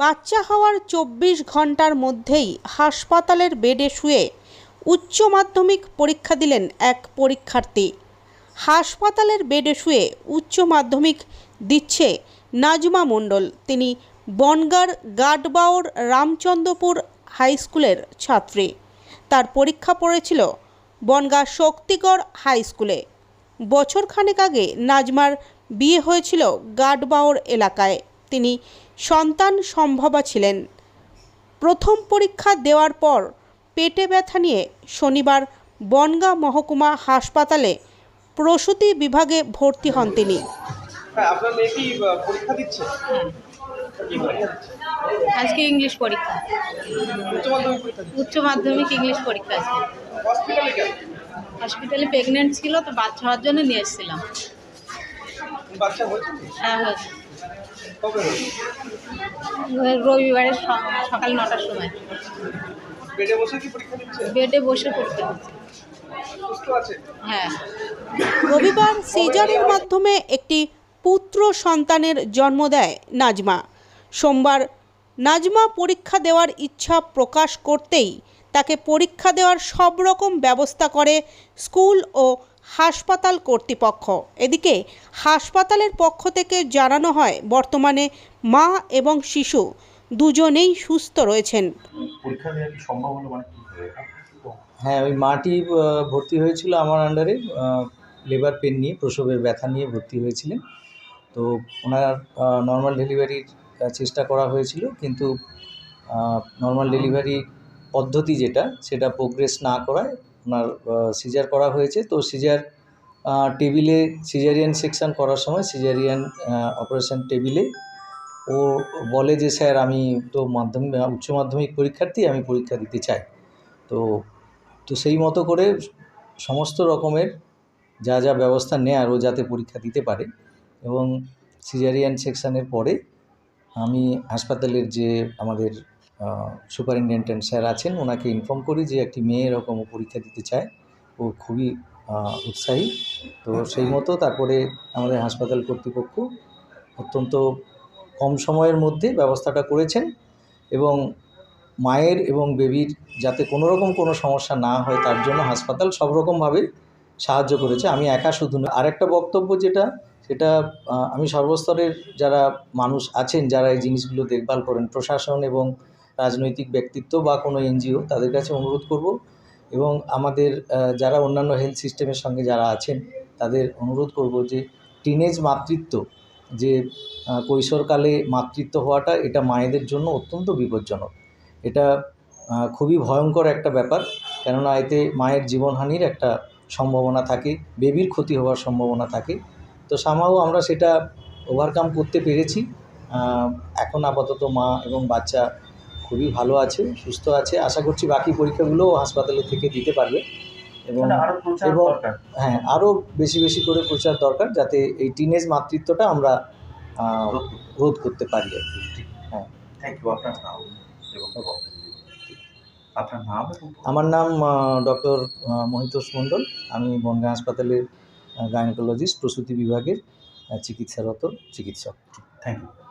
বাচ্চা হওয়ার চব্বিশ ঘণ্টার মধ্যেই হাসপাতালের বেডে শুয়ে উচ্চ মাধ্যমিক পরীক্ষা দিলেন এক পরীক্ষার্থী। হাসপাতালের বেডে শুয়ে উচ্চ মাধ্যমিক দিচ্ছে নাজমা মণ্ডল। তিনি বনগাঁর গাডবাওর রামচন্দ্রপুর হাই স্কুলের ছাত্রী। তার পরীক্ষা পড়েছিল বনগাঁ শক্তিগড় হাই স্কুলে। বছরখানেক আগে নাজমার বিয়ে হয়েছিল গাডবাওর এলাকায়। তিনি সন্তান সম্ভবা ছিলেন। প্রথম পরীক্ষা দেওয়ার পর পেটে ব্যথা নিয়ে শনিবার বনগাঁ মহকুমা হাসপাতালে প্রসূতি বিভাগে ভর্তি হন তিনি। হ্যাঁ আপনার মেয়ে কি আহ, পরীক্ষা দিচ্ছে? হ্যাঁ। আজকে ইংলিশ পরীক্ষা। উচ্চ মাধ্যমিক ইংলিশ পরীক্ষা আজকে হসপিটালে প্রেগনেন্ট ছিল তো বাচ্চা হওয়ার জন্য নিয়ে এসেছিলাম। হয়েছে? হ্যাঁ হয়েছে। রবিবারের সকাল নটার সময়। বেডে বসে কি পরীক্ষা দিচ্ছে? বেডে বসে পড়তে হ্যাঁ। রবিবার সিজারের মাধ্যমে একটি পুত্র সন্তানের জন্ম দেয় নাজমা। সোমবার নাজমা পরীক্ষা দেওয়ার ইচ্ছা প্রকাশ করতেই তাকে পরীক্ষা দেওয়ার সব রকম ব্যবস্থা করে স্কুল ও হাসপাতাল কর্তৃপক্ষ। এদিকে হাসপাতালের পক্ষ থেকে জানানো হয় বর্তমানে মা এবং শিশু দুজনেই সুস্থ রয়েছেন। পরীক্ষা দেওয়া কি সম্ভব হলো মানে কি করে? হ্যাঁ ওই মাটি আহ, ভর্তি হয়েছিল আমার আন্ডারে লেবার পেন নিয়ে প্রসবের ব্যথা নিয়ে ভর্তি হয়েছিলেন। তো ওনার নর্মাল ডেলিভারির চেষ্টা করা হয়েছিল কিন্তু নর্মাল ডেলিভারি পদ্ধতি যেটা সেটা প্রোগ্রেস না করায় ওনার সিজার করা হয়েছে। তো সিজার টেবিলে সিজারিয়ান সেকশন করার সময় সিজারিয়ান অপারেশন টেবিলে ও বলে যে, স্যার, আমি তো মাধ্যমিক, উচ্চ মাধ্যমিক পরীক্ষার্থী, আমি পরীক্ষা দিতে চাই। তো তো সেই মতো করে সমস্ত রকমের যা যা ব্যবস্থা নেয়ার ও যাতে পরীক্ষা দিতে পারে এবং সিজারিয়ান সেকশানের পরে আমি হাসপাতালের যে আমাদের সুপারিনটেন্ডেন্ট স্যার আছেন ওনাকে ইনফর্ম করি যে একটি মেয়ে এরকম ও পরীক্ষা দিতে চায়। ও খুবই উৎসাহী। তো সেই মতো তারপরে আমাদের হাসপাতাল কর্তৃপক্ষ অত্যন্ত কম সময়ের মধ্যে ব্যবস্থাটা করেছেন এবং মায়ের এবং বেবির যাতে কোনো রকম কোনো সমস্যা না হয় তার জন্য হাসপাতাল সব রকমভাবে সাহায্য করেছে। আমি একা শুধু না আরেকটা বক্তব্য যেটা সেটা আমি সর্বস্তরের যারা মানুষ আছেন যারা এই জিনিসগুলো দেখভাল করেন প্রশাসন এবং রাজনৈতিক ব্যক্তিত্ব বা কোনো এনজিও তাদের কাছে অনুরোধ করব এবং আমাদের যারা অন্যান্য হেলথ সিস্টেমের সঙ্গে যারা আছেন তাদের অনুরোধ করব যে টিনেজ মাতৃত্ব, যে কৈশোরকালে মাতৃত্ব হওয়াটা এটা মায়েদের জন্য অত্যন্ত বিপজ্জনক। এটা খুবই ভয়ঙ্কর একটা ব্যাপার কেননা এতে মায়ের জীবনহানির একটা সম্ভাবনা থাকে বেবির ক্ষতি হওয়ার সম্ভাবনা থাকে। তো সামাও আমরা সেটা ওভারকাম করতে পেরেছি। এখন আপাতত মা এবং বাচ্চা খুবই ভালো আছে সুস্থ আছে। আশা করছি বাকি পরীক্ষাগুলোও হাসপাতালে থেকে দিতে পারবে। এবং এবং- হ্যাঁ আরও বেশি বেশি করে প্রচার দরকার যাতে এই টিনেজ মাতৃত্বটা আমরা রোধ করতে পারি আর কি। থ্যাংক ইউ আপনার নাম আপনার নাম আমার নাম ডক্টর মহিতোষ মণ্ডল। আমি বনগাঁ হাসপাতালের গাইনোকোলজিস্ট প্রসূতি বিভাগের চিকিৎসারত চিকিৎসক। Thank you